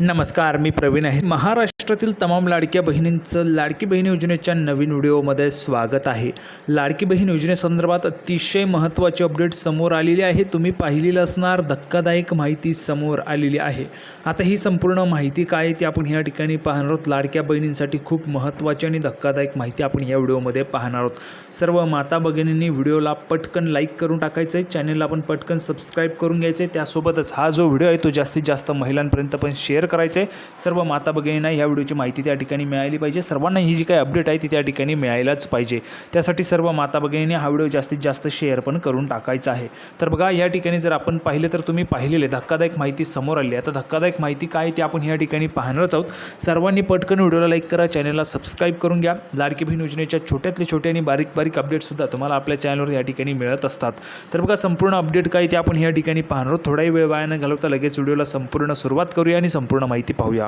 नमस्कार मी प्रवीण आहे. महाराष्ट्र महाराष्ट्रातील तमाम लाडक्या बहिणींचं लाडकी बहीण योजनेच्या नवीन व्हिडिओमध्ये स्वागत आहे. लाडकी बहीण योजनेसंदर्भात अतिशय महत्त्वाची अपडेट समोर आलेली आहे. तुम्ही पाहिलेलं असणार धक्कादायक माहिती समोर आलेली आहे. आता ही संपूर्ण माहिती काय आहे ती आपण या ठिकाणी पाहणार आहोत. लाडक्या बहिणींसाठी खूप महत्त्वाची आणि धक्कादायक माहिती आपण या व्हिडिओमध्ये पाहणार आहोत. सर्व माता भगिनींनी व्हिडिओला पटकन लाईक करून टाकायचं आहे चॅनलला आपण पटकन सबस्क्राईब करून घ्यायचं आहे त्यासोबतच हा जो व्हिडिओ आहे तो जास्तीत जास्त महिलांपर्यंत पण शेअर करायचं आहे सर्व माता भगिनींना ह्या व्हिडिओची माहिती त्या ठिकाणी मिळाली पाहिजे. सर्वांना ही जी काही अपडेट आहे ती त्या ठिकाणी मिळायलाच पाहिजे. त्यासाठी सर्व माता भगिनींनी हा व्हिडिओ जास्तीत जास्त शेअर पण करून टाकायचा आहे. तर बघा या ठिकाणी जर आपण पाहिलं तर तुम्ही पाहिलेले धक्कादायक माहिती समोर आली आता धक्कादायक माहिती काय ते ती आपण या ठिकाणी पाहणारच आहोत. सर्वांनी पटकन व्हिडिओला लाईक करा चॅनलला सबस्क्राईब करून घ्या. लाडकी बहीण योजनेच्या छोट्यातले छोटे आणि बारीक बारीक अपडेटसुद्धा तुम्हाला आपल्या चॅनलवर या ठिकाणी मिळत असतात. तर बघा संपूर्ण अपडेट काय ते आपण या ठिकाणी पाहणार आहोत. थोडाही वेळ वाया न घालवता लगेच व्हिडिओला संपूर्ण सुरुवात करूया आणि संपूर्ण माहिती पाहूया.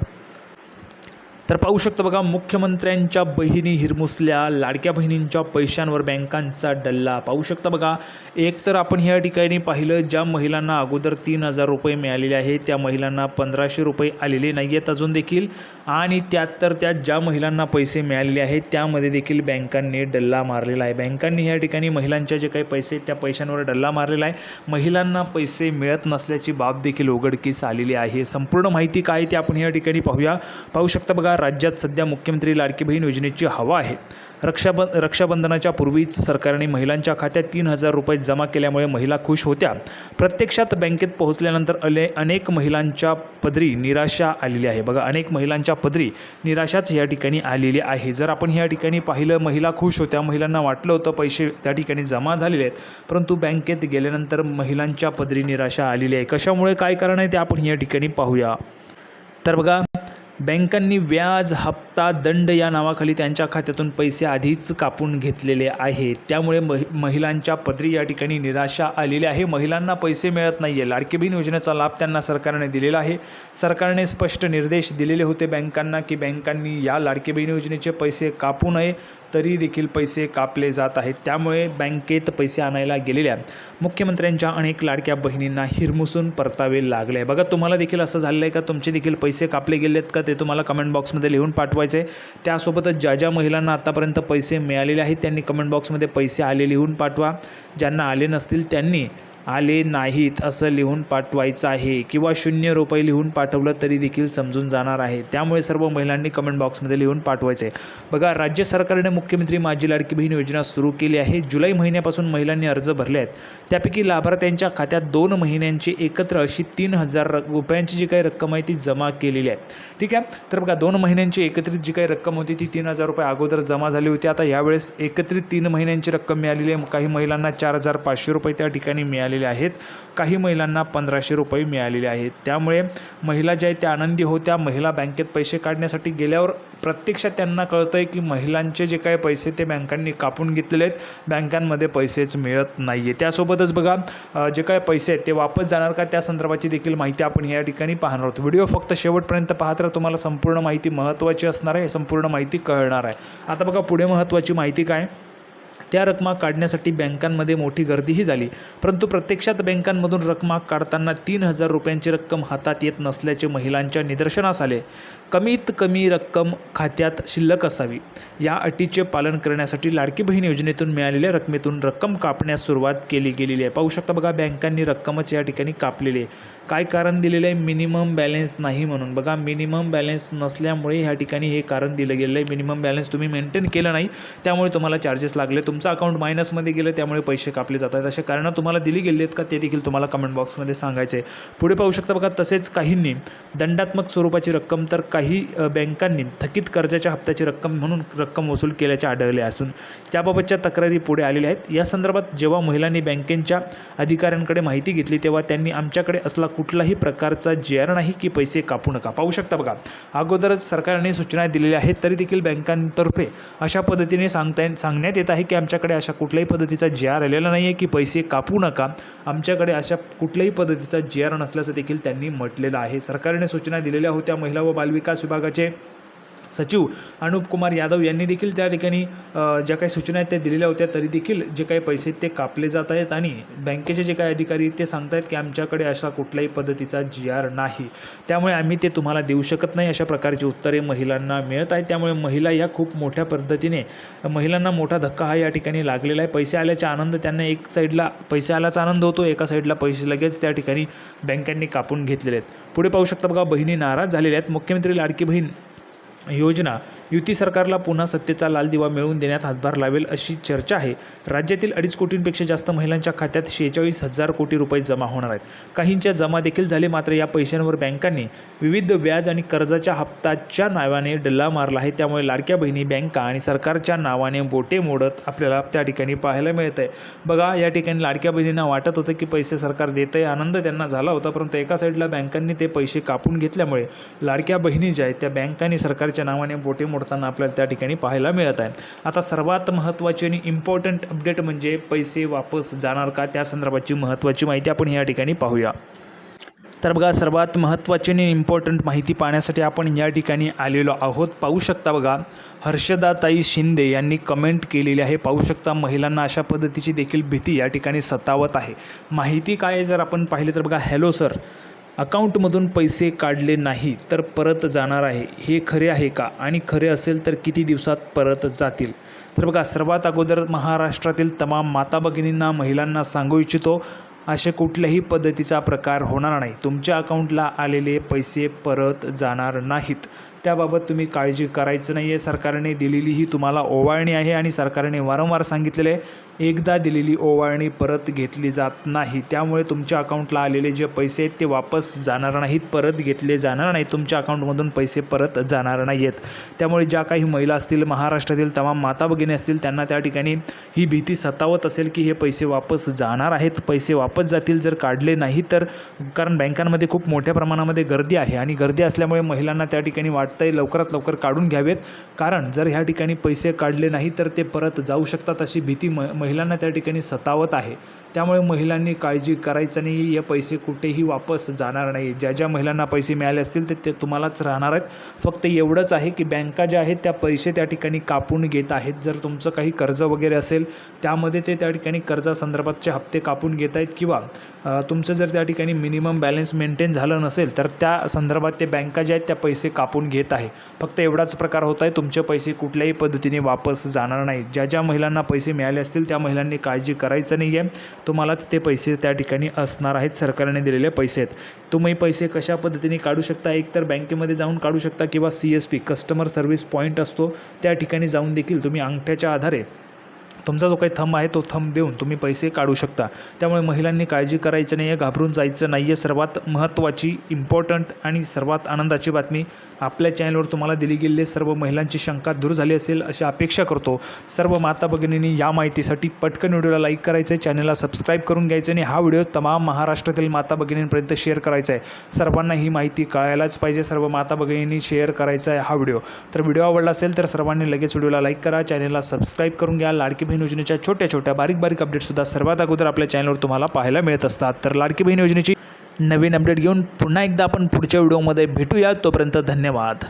तर पाहू शकतो बघा मुख्यमंत्र्यांच्या बहिणी हिरमुसल्या लाडक्या बहिणींच्या पैशांवर बँकांचा डल्ला. पाहू शकता बघा एक तर आपण ह्या ठिकाणी पाहिलं ज्या महिलांना अगोदर तीन हजार रुपये मिळालेले आहेत त्या महिलांना पंधराशे रुपये आलेले नाही आहेत अजून देखील. आणि त्यात तर त्या ज्या महिलांना पैसे मिळालेले आहेत त्यामध्ये देखील बँकांनी डल्ला मारलेला आहे. बँकांनी ह्या ठिकाणी महिलांच्या जे काही पैसे आहेत त्या पैशांवर डल्ला मारलेला आहे. महिलांना पैसे मिळत नसल्याची बाब देखील उघडकीस आलेली आहे. संपूर्ण माहिती काय ते आपण ह्या ठिकाणी पाहूया. पाहू शकता बघा राज्यात सध्या मुख्यमंत्री लाडकी बहीण योजनेची हवा आहे. रक्षाब रक्षाबंधनाच्या पूर्वीच सरकारने महिलांच्या खात्यात तीन हजार रुपये जमा केल्यामुळे महिला खुश होत्या. प्रत्यक्षात बँकेत पोहोचल्यानंतर अले अनेक महिलांच्या पदरी निराशा आलेली आहे. बघा अनेक महिलांच्या पदरी निराशाच या ठिकाणी आलेली आहे. जर आपण या ठिकाणी पाहिलं महिला खुश होत्या महिलांना वाटलं होतं पैसे त्या ठिकाणी जमा झालेले आहेत परंतु बँकेत गेल्यानंतर महिलांच्या पदरी निराशा आलेली आहे. कशामुळे काय कारण आहे ते आपण या ठिकाणी पाहूया. तर बघा बँकांनी व्याज हप्ता आता दंड या नावाखाली त्यांच्या खात्यातून पैसे आधीच कापून घेतलेले आहेत त्यामुळे महि महिलांच्या पदरी या ठिकाणी निराशा आलेली आहे. महिलांना पैसे मिळत नाही आहे लाडकी बहीण योजनेचा लाभ त्यांना सरकारने दिलेला आहे. सरकारने स्पष्ट निर्देश दिलेले होते बँकांना की बँकांनी या लाडकी बहीण योजनेचे पैसे कापू नये तरी देखील पैसे कापले जात आहेत. त्यामुळे बँकेत पैसे आणायला गेलेल्या मुख्यमंत्र्यांच्या अनेक लाडक्या बहिणींना हिरमुसून परतावे लागले. बघा तुम्हाला देखील असं झालं आहे का? तुमचे देखील पैसे कापले गेलेत का? ते तुम्हाला कमेंट बॉक्समध्ये लिहून पाठवायचे त्यासोबतच ज्या ज्या महिलांना आत्तापर्यंत पैसे मिळालेले आहेत त्यांनी कमेंट बॉक्समध्ये पैसे आले लिहून पाठवा. ज्यांना आले नसतील त्यांनी आले नाहीत असं लिहून पाठवायचं आहे किंवा शून्य रुपये लिहून पाठवलं तरी देखील समजून जाणार आहे. त्यामुळे सर्व महिलांनी कमेंट बॉक्समध्ये लिहून पाठवायचं. आहे बघा राज्य सरकारने मुख्यमंत्री माझी लाडकी बहीण योजना सुरू केली आहे. जुलै महिन्यापासून महिलांनी अर्ज भरले आहेत. त्यापैकी लाभार्थ्यांच्या खात्यात दोन महिन्यांची एकत्र अशी तीन हजार रुपयांची जी काही रक्कम आहे ती जमा केलेली आहे. ठीक आहे? तर बघा दोन महिन्यांची एकत्रित जी काही रक्कम होती ती तीन हजार रुपये अगोदर जमा झाली होती. आता यावेळेस एकत्रित तीन महिन्यांची रक्कम मिळालेली आहे. काही महिलांना चार हजार पाचशे रुपये त्या ठिकाणी मिळालेली आहेत. काही महिलांना पंधराशे रुपये मिळालेले आहेत. त्यामुळे महिला ज्या आहेत त्या आनंदी होत्या. महिला बँकेत पैसे काढण्यासाठी गेल्यावर प्रत्यक्षात त्यांना कळतं आहे की महिलांचे जे काही पैसे ते बँकांनी कापून घेतलेले आहेत. बँकांमध्ये पैसेच मिळत नाही आहे त्यासोबतच बघा जे काही पैसे आहेत ते वापस जाणार का? त्या संदर्भाची देखील माहिती आपण या ठिकाणी पाहणार आहोत. व्हिडिओ फक्त शेवटपर्यंत पाहत राहा. तुम्हाला संपूर्ण माहिती महत्त्वाची असणार आहे संपूर्ण माहिती कळणार आहे. आता बघा पुढे महत्त्वाची माहिती काय? त्या रकमा काढण्यासाठी बँकांमध्ये मोठी गर्दीही झाली. परंतु प्रत्यक्षात बँकांमधून रकमा काढताना तीन हजार रुपयांची रक्कम हातात येत नसल्याचे महिलांच्या निदर्शनास आले. कमीत कमी रक्कम खात्यात शिल्लक असावी. या अटीचे पालन करण्यासाठी लाडकी बहीण योजनेतून मिळालेल्या रकमेतून रक्कम कापण्यास सुरुवात केली गेलेली आहे. पाहू शकता बघा बँकांनी रक्कमच या ठिकाणी कापलेली आहे. काय कारण दिलेलं आहे? मिनिमम बॅलेन्स नाही म्हणून. बघा मिनिमम बॅलेन्स नसल्यामुळे ह्या ठिकाणी हे कारण दिलं गेलेलं आहे. मिनिमम बॅलेन्स तुम्ही मेंटेन केलं नाही त्यामुळे तुम्हाला चार्जेस लागले तुमचं अकाउंट मायनसमध्ये गेलं त्यामुळे पैसे कापले जात आहेत. असे कारणं तुम्हाला दिली गेली आहेत का? ते देखील तुम्हाला कमेंट बॉक्समध्ये सांगायचे आहे. पुढे पाहू शकता बघा तसेच काहींनी दंडात्मक स्वरूपाची रक्कम तर काही बँकांनी थकीत कर्जाच्या हप्त्याची रक्कम म्हणून रक्कम वसूल केल्याचे आढळले असून त्याबाबतच्या तक्रारी पुढे आलेल्या आहेत. या संदर्भात जेव्हा महिलांनी बँकेच्या अधिकाऱ्यांकडे माहिती घेतली तेव्हा त्यांनी आमच्याकडे असला कुठलाही प्रकारचा जी आर नाही की पैसे कापू नका. पाहू शकता बघा अगोदरच सरकारने सूचना दिलेल्या आहेत तरी देखील बँकांतर्फे अशा पद्धतीने सांगता सांगण्यात येत आहे की आमच्याकडे अशा कुठल्याही पद्धतीचा जी आर आलेला नाही आहे की पैसे कापू नका. आमच्याकडे अशा कुठल्याही पद्धतीचा जी आर नसल्याचं देखील त्यांनी म्हटलेलं आहे. सरकारने सूचना दिलेल्या होत्या महिला व बालविकास विभागाचे. सचिव अनुप कुमार यादव यांनी देखील त्या ठिकाणी ज्या काही सूचना आहेत त्या दिलेल्या होत्या. तरी देखील जे काही पैसे ते कापले जात आहेत आणि बँकेचे जे काही अधिकारी ते सांगत आहेत की आमच्याकडे अशा कुठल्याही पद्धतीचा जी आर नाही. त्यामुळे आम्ही ते तुम्हाला देऊ शकत नाही अशा प्रकारची उत्तरे महिलांना मिळत आहेत. त्यामुळे महिला या खूप मोठ्या पद्धतीने महिलांना मोठा धक्का हा या ठिकाणी लागलेला आहे. पैसे आल्याचा आनंद त्यांना एक साईडला पैसे आल्याचा आनंद होतो. एका साईडला पैसे लगेच त्या ठिकाणी बँकांनी कापून घेतलेले आहेत. पुढे पाहू शकता बघा बहिणी नाराज झालेल्या आहेत. मुख्यमंत्री लाडकी बहीण योजना युती सरकारला पुन्हा सत्तेचा लाल दिवा मिळवून देण्यात हातभार लावेल अशी चर्चा आहे. राज्यातील अडीच कोटींपेक्षा जास्त महिलांच्या खात्यात शेहेचाळीस हजार कोटी रुपये जमा होणार आहेत. काहींच्या जमा देखील झाले मात्र या पैशांवर बँकांनी विविध व्याज आणि कर्जाच्या हप्ताच्या नावाने डल्ला मारला आहे. त्यामुळे लाडक्या बहिणी बँका आणि सरकारच्या नावाने बोटे मोडत आपल्याला त्या ठिकाणी पाहायला मिळत आहे बघा या ठिकाणी लाडक्या बहिणींना वाटत होतं की पैसे सरकार देत आहे आनंद त्यांना झाला होता परंतु एका साईडला बँकांनी ते पैसे कापून घेतल्यामुळे लाडक्या बहिणी ज्या आहेत त्या बँकांनी सरकार सरकारच्या नावाने बोटे मोडताना आपल्याला त्या ठिकाणी पाहायला मिळत आहे आता सर्वात महत्त्वाची आणि इम्पॉर्टंट अपडेट म्हणजे पैसे वापस जाणार का? त्या संदर्भाची महत्त्वाची माहिती आपण या ठिकाणी पाहूया. तर बघा सर्वात महत्त्वाची आणि इम्पॉर्टंट माहिती पाहण्यासाठी आपण या ठिकाणी आलेलो आहोत. पाहू शकता बघा हर्षदाताई शिंदे यांनी कमेंट केलेली आहे. पाहू शकता महिलांना अशा पद्धतीची देखील भीती या ठिकाणी सतावत आहे. माहिती काय जर आपण पाहिले तर बघा हॅलो सर अकाउंटमधून पैसे काढले नाही तर परत जाणार आहे. हे खरे आहे का? आणि खरे असेल तर किती दिवसात परत जातील? तर बघा सर्वात अगोदर महाराष्ट्रातील तमाम माता भगिनींना महिलांना सांगू इच्छितो असे कुठल्याही पद्धतीचा प्रकार होणार नाही. तुमच्या अकाउंटला आलेले पैसे परत जाणार नाहीत. त्याबाबत तुम्ही काळजी करायचं नाही आहे सरकारने दिलेली ही तुम्हाला ओवाळणी आहे आणि सरकारने वारंवार सांगितलेले एकदा दिलेली ओवाळणी परत घेतली जात नाही. त्यामुळे तुमच्या अकाउंटला आलेले जे पैसे आहेत ते वापस जाणार नाहीत परत घेतले जाणार नाहीत. तुमच्या अकाउंटमधून पैसे परत जाणार नाही आहेत त्यामुळे ज्या काही महिला असतील महाराष्ट्रातील तमाम माता भगिनी असतील त्यांना त्या ठिकाणी ही भीती सतावत असेल की हे पैसे वापस जाणार आहेत. पैसे वापस जातील जर काढले नाही तर कारण बँकांमध्ये खूप मोठ्या प्रमाणामध्ये गर्दी आहे आणि गर्दी असल्यामुळे महिलांना त्या ठिकाणी वाट वाटतंय लवकरात लवकर काढून घ्यावेत. कारण जर ह्या ठिकाणी पैसे काढले नाही तर ते परत जाऊ शकतात अशी भीती म महिलांना त्या ठिकाणी सतावत आहे. त्यामुळे महिलांनी काळजी करायचं नाही हे पैसे कुठेही वापस जाणार नाही. ज्या ज्या महिलांना पैसे मिळाले असतील ते ते तुम्हालाच राहणार आहेत. फक्त एवढंच आहे की बँका ज्या आहेत त्या पैसे त्या ठिकाणी कापून घेत आहेत. जर तुमचं काही कर्ज वगैरे असेल त्यामध्ये ते त्या ठिकाणी कर्जासंदर्भातचे हप्ते कापून घेत आहेत किंवा तुमचं जर त्या ठिकाणी मिनिमम बॅलन्स मेंटेन झालं नसेल तर त्या संदर्भात ते बँका ज्या आहेत त्या पैसे कापून घेत आहे. फक्त एवढाच प्रकार होत आहे तुमचे पैसे कुठल्याही पद्धतीने वापस जाणार नाही ज्या ज्या महिलांना पैसे मिळाले असतील त्या महिलांनी काळजी करायचं नाही आहे तुम्हालाच ते पैसे त्या ठिकाणी असणार आहेत. सरकारने दिलेले पैसे आहेत. तुम्ही पैसे कशा पद्धतीने काढू शकता? एकतर बँकेमध्ये जाऊन काढू शकता किंवा C S P customer service point असतो. त्या ठिकाणी जाऊन देखील तुम्ही अंगठ्याच्या आधारे तुमचा जो काही थंब आहे तो थंब देऊन तुम्ही पैसे काढू शकता. त्यामुळे महिलांनी काळजी करायचं नाही आहे घाबरून जायचं नाही आहे सर्वात महत्त्वाची इम्पॉर्टंट आणि सर्वात आनंदाची बातमी आपल्या चॅनलवर तुम्हाला दिली गेलेली सर्व महिलांची शंका दूर झाली असेल अशी अपेक्षा करतो. सर्व माता भगिनींनी या माहितीसाठी पटकन व्हिडिओला लाईक करायचं आहे चॅनलला सबस्क्राईब करून घ्यायचं आणि हा व्हिडिओ तमाम महाराष्ट्रातील माता भगिनींपर्यंत शेअर करायचा आहे सर्वांना ही माहिती कळायलाच पाहिजे. सर्व माता भगिनींनी शेअर करायचा आहे हा व्हिडिओ. तर व्हिडिओ आवडला असेल तर सर्वांनी लगेच व्हिडिओला लाईक करा. चॅनलला सबस्क्राईब करून घ्या. लाडकी बहीण योजनेच्या छोट्या छोट्या बारीक बारीक अपडेटसुद्धा सर्वात अगोदर आपल्या चॅनलवर तुम्हाला पाहायला मिळत असतात. तर लाडकी बहीण योजनेची नवीन अपडेट घेऊन पुन्हा एकदा आपण पुढच्या व्हिडिओमध्ये भेटूया. तोपर्यंत धन्यवाद.